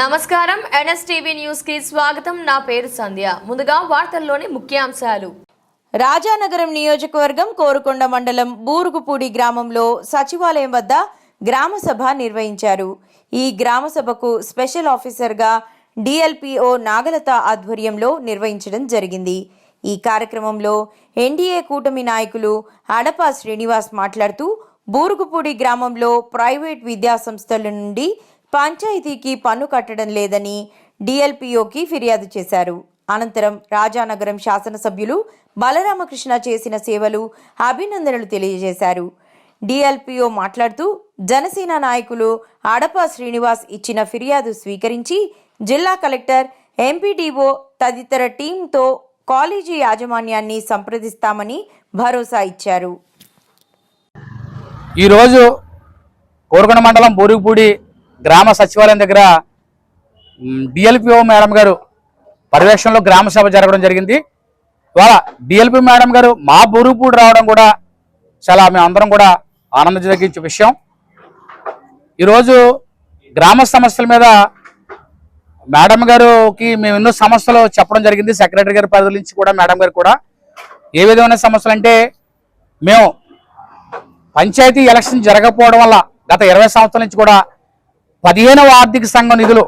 నమస్కారం. ఎన్ఎస్టీవీ న్యూస్కి స్వాగతం. నా పేరు సంధ్య. ముందుగా వార్తల్లోని ముఖ్యాంశాలు. రాజానగరం నియోజకవర్గం కోరుకొండ మండలం బూరుగుపూడి గ్రామంలో సచివాలయం వద్ద గ్రామ సభ నిర్వహించారు. ఈ గ్రామ సభకు స్పెషల్ ఆఫీసర్గా డిఎల్పిఓ నాగలత ఆధ్వర్యంలో నిర్వహించడం జరిగింది. ఈ కార్యక్రమంలో ఎన్డీఏ కూటమి నాయకులు అడపా శ్రీనివాస్ మాట్లాడుతూ బూరుగుపూడి గ్రామంలో ప్రైవేట్ విద్యాసంస్థల నుండి పంచాయతీకి పన్ను కట్టడం లేదని డిఎల్పిఓకి ఫిర్యాదు చేశారు. అనంతరం రాజానగరం శాసనసభ్యులు బలరామకృష్ణ చేసిన సేవలు అభినందనలు తెలియజేశారు. డిఎల్పిఓ మాట్లాడుతూ జనసేన నాయకులు అడప శ్రీనివాస్ ఇచ్చిన ఫిర్యాదు స్వీకరించి జిల్లా కలెక్టర్ ఎంపీడీఓ తదితర టీంతో కాలేజీ యాజమాన్యాన్ని సంప్రదిస్తామని భరోసా ఇచ్చారు. ఈరోజు కోరుకొండ మండలం బోరుగుపూడి గ్రామ సచివాలయం దగ్గర డిఎల్పిఓ మేడం గారు పర్యవేక్షణలో గ్రామ సభ జరగడం జరిగింది. ఇవాళ డిఎల్పి మేడం గారు మా బోరుగుపూడి రావడం కూడా చాలా మేము అందరం కూడా ఆనందించదగ్గించే విషయం. ఈరోజు గ్రామ సమస్యల మీద మేడం గారికి మేము ఎన్నో సమస్యలు చెప్పడం జరిగింది. సెక్రటరీ గారి పరిధి నుంచి కూడా మేడం గారు కూడా. ఏ విధమైన సమస్యలు అంటే మేము పంచాయతీ ఎలక్షన్ జరగకపోవడం వల్ల గత ఇరవై సంవత్సరాల నుంచి కూడా పదిహేనవ ఆర్థిక సంఘం నిధులు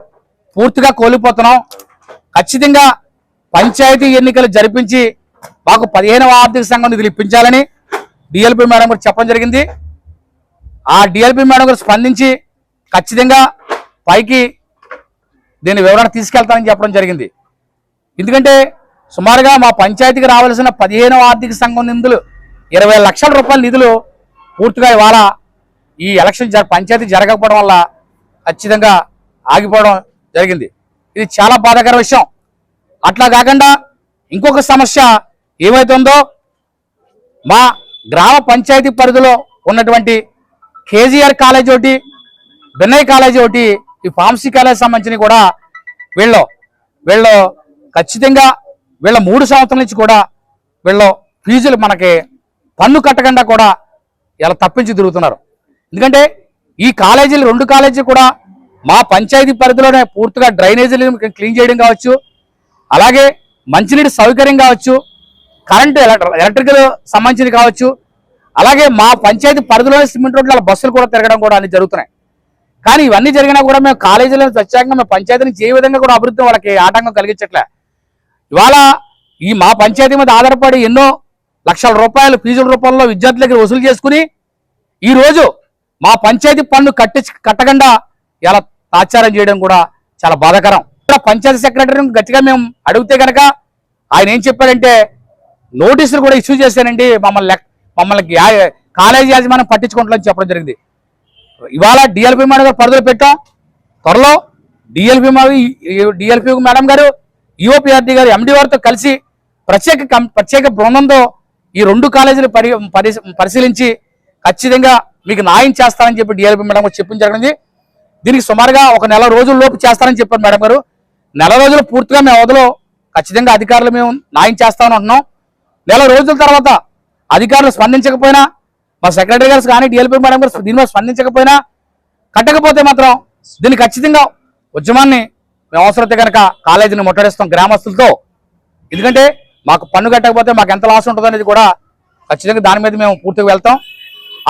పూర్తిగా కోల్పోతున్నాం. ఖచ్చితంగా పంచాయతీ ఎన్నికలు జరిపించి మాకు పదిహేనవ ఆర్థిక సంఘం నిధులు ఇప్పించాలని డిఎల్పి మేడం గారు చెప్పడం జరిగింది. ఆ డిఎల్పి మేడం గారు స్పందించి ఖచ్చితంగా పైకి దీని వివరణ తీసుకెళ్తానని చెప్పడం జరిగింది. ఎందుకంటే సుమారుగా మా పంచాయతీకి రావాల్సిన పదిహేనవ ఆర్థిక సంఘం నిధులు ఇరవై లక్షల రూపాయల నిధులు పూర్తిగా ఇవాళ ఈ ఎలక్షన్ జర పంచాయతీ జరగకపోవడం వల్ల ఖచ్చితంగా ఆగిపోవడం జరిగింది. ఇది చాలా బాధాకర విషయం. అట్లా కాకుండా ఇంకొక సమస్య ఏమైతుందో మా గ్రామ పంచాయతీ పరిధిలో ఉన్నటువంటి కేజీఆర్ కాలేజ్ ఒకటి బిన్నయ్య కాలేజ్ ఒకటి ఈ ఫార్మసీ కాలేజ్ సంబంధించిన కూడా వీళ్ళు వీళ్ళు ఖచ్చితంగా వీళ్ళ మూడు సంవత్సరాల నుంచి కూడా వీళ్ళు ఫీజులు మనకి పన్ను కట్టకుండా కూడా ఇలా తప్పించి తిరుగుతున్నారు. ఎందుకంటే ఈ కాలేజీలు రెండు కాలేజీలు కూడా మా పంచాయతీ పరిధిలోనే పూర్తిగా డ్రైనేజీలు క్లీన్ చేయడం కావచ్చు. అలాగే మంచినీటి సౌకర్యం కావచ్చు. కరెంటు ఎలక్ట్రికల్ సంబంధించింది కావచ్చు. అలాగే మా పంచాయతీ పరిధిలోనే సిమెంట్ రోడ్ల బస్సులు కూడా తిరగడం కూడా అన్ని జరుగుతున్నాయి. కానీ ఇవన్నీ జరిగినా కూడా మేము కాలేజీలో ప్రత్యేకంగా మేము పంచాయతీ నుంచి ఏ విధంగా కూడా అభివృద్ధి వాళ్ళకి ఆటంకం కలిగించట్లే. ఇవాళ ఈ మా పంచాయతీ మీద ఆధారపడి ఎన్నో లక్షల రూపాయలు ఫీజుల రూపంలో విద్యార్థుల దగ్గర వసూలు చేసుకుని ఈరోజు మా పంచాయతీ పన్ను కట్టి కట్టకుండా ఇలా తాత్సారం చేయడం కూడా చాలా బాధాకరం. ఇక్కడ పంచాయతీ సెక్రటరీని గట్టిగా మేము అడిగితే కనుక ఆయన ఏం చెప్పాడంటే నోటీసులు కూడా ఇష్యూ చేశానండి మమ్మల్ని మమ్మల్ని కాలేజీ యాజమాన్యం పట్టించుకుంటామని చెప్పడం జరిగింది. ఇవాళ డిఎల్పి మేడం గారు పరిధిలో పెట్టాం. త్వరలో డిఎల్పి డిఎల్పి మేడం గారు ఈఓపిఆర్డి గారు ఎండి వారితో కలిసి ప్రత్యేక ప్రత్యేక బృందంతో ఈ రెండు కాలేజీలు పరి పరి- పరిశీలించి ఖచ్చితంగా మీకు న్యాయం చేస్తానని చెప్పి డిఎల్పి మేడం గారు చెప్పింది జరిగింది. దీనికి సుమారుగా ఒక నెల రోజుల లోపు చేస్తారని చెప్పారు మేడం గారు. నెల రోజులు పూర్తిగా మేము అవధిలో ఖచ్చితంగా అధికారులు మేము న్యాయం చేస్తామని అంటున్నాం. నెల రోజుల తర్వాత అధికారులు స్పందించకపోయినా మా సెక్రటరీ గారు కానీ డిఎల్పి మేడం గారు దీని మీద స్పందించకపోయినా కట్టకపోతే మాత్రం దీన్ని ఖచ్చితంగా ఉద్యమాన్ని మేము అవసరమైతే కనుక కాలేజీని ముట్టడిస్తాం గ్రామస్తులతో. ఎందుకంటే మాకు పన్ను కట్టకపోతే మాకు ఎంత లాస్ ఉంటుంది అనేది కూడా ఖచ్చితంగా దాని మీద మేము పూర్తిగా వెళ్తాం.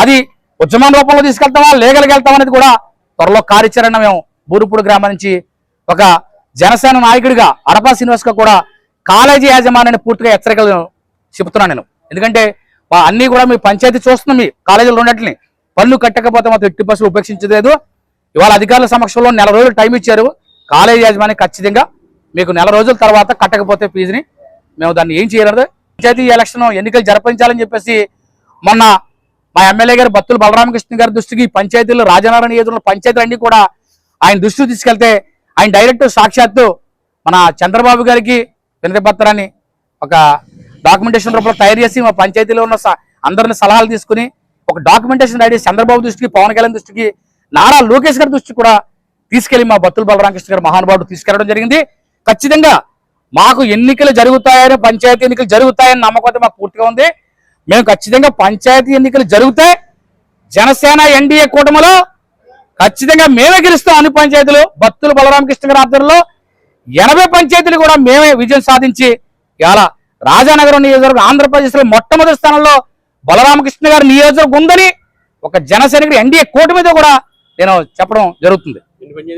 అది ఉద్యమం రూపంలో తీసుకెళ్తామా లీగల్కి వెళ్తాం అనేది కూడా త్వరలో కార్యాచరణ మేము బూరుపూడి గ్రామం నుంచి ఒక జనసేన నాయకుడిగా అరపా శ్రీనివాస్గా కూడా కాలేజీ యాజమాన్యాన్ని పూర్తిగా హెచ్చరికలు చెబుతున్నాను నేను. ఎందుకంటే అన్నీ కూడా మీ పంచాయతీ చూస్తున్నాం మీ కాలేజీలో ఉన్నట్లని పన్ను కట్టకపోతే మాత్రం ఎట్టి బస్సులు ఉపేక్షించలేదు. ఇవాళ అధికారుల సమక్షంలో నెల రోజులు టైం ఇచ్చారు. కాలేజీ యాజమాన్యం ఖచ్చితంగా మీకు నెల రోజుల తర్వాత కట్టకపోతే ఫీజుని మేము దాన్ని ఏం చేయలేదు. పంచాయతీ ఎలక్షన్ ఎన్నికలు జరిపించాలని చెప్పేసి మొన్న మా ఎమ్మెల్యే గారు బత్తుల బలరామకృష్ణ గారి దృష్టికి పంచాయతీలు రాజనారాయణ ఏదో పంచాయతీలు అన్ని కూడా ఆయన దృష్టికి తీసుకెళ్తే ఆయన డైరెక్ట్ సాక్షాత్తు మన చంద్రబాబు గారికి వినతి పత్రాన్ని ఒక డాక్యుమెంటేషన్ రూపంలో తయారు చేసి మా పంచాయతీలో ఉన్న స- అందరిని సలహాలు తీసుకుని ఒక డాక్యుమెంటేషన్ రెడీ చంద్రబాబు దృష్టికి పవన్ కళ్యాణ్ దృష్టికి నారా లోకేష్ గారి దృష్టికి కూడా తీసుకెళ్ళి మా బత్తుల బలరామకృష్ణ గారు మహానుభావుడు తీసుకెళ్ళడం జరిగింది. ఖచ్చితంగా మాకు ఎన్నికలు జరుగుతాయని పంచాయతీ ఎన్నికలు జరుగుతాయని నమ్మకం మాకు పూర్తిగా ఉంది. మేము ఖచ్చితంగా పంచాయతీ ఎన్నికలు జరిగితే జనసేన ఎన్డీఏ కూటమిలో ఖచ్చితంగా మేమే గెలుస్తాం అన్ని పంచాయతీలు. భక్తులు బలరామకృష్ణ గారి ఆధ్వర్యంలో ఎనభై పంచాయతీలు కూడా మేమే విజయం సాధించి ఇలా రాజానగరం నియోజకవర్గం ఆంధ్రప్రదేశ్లో మొట్టమొదటి స్థానంలో బలరామకృష్ణ గారి నియోజకవర్గం ఉందని ఒక జనసైనికుడు ఎన్డీఏ కూటమితో కూడా నేను చెప్పడం జరుగుతుంది.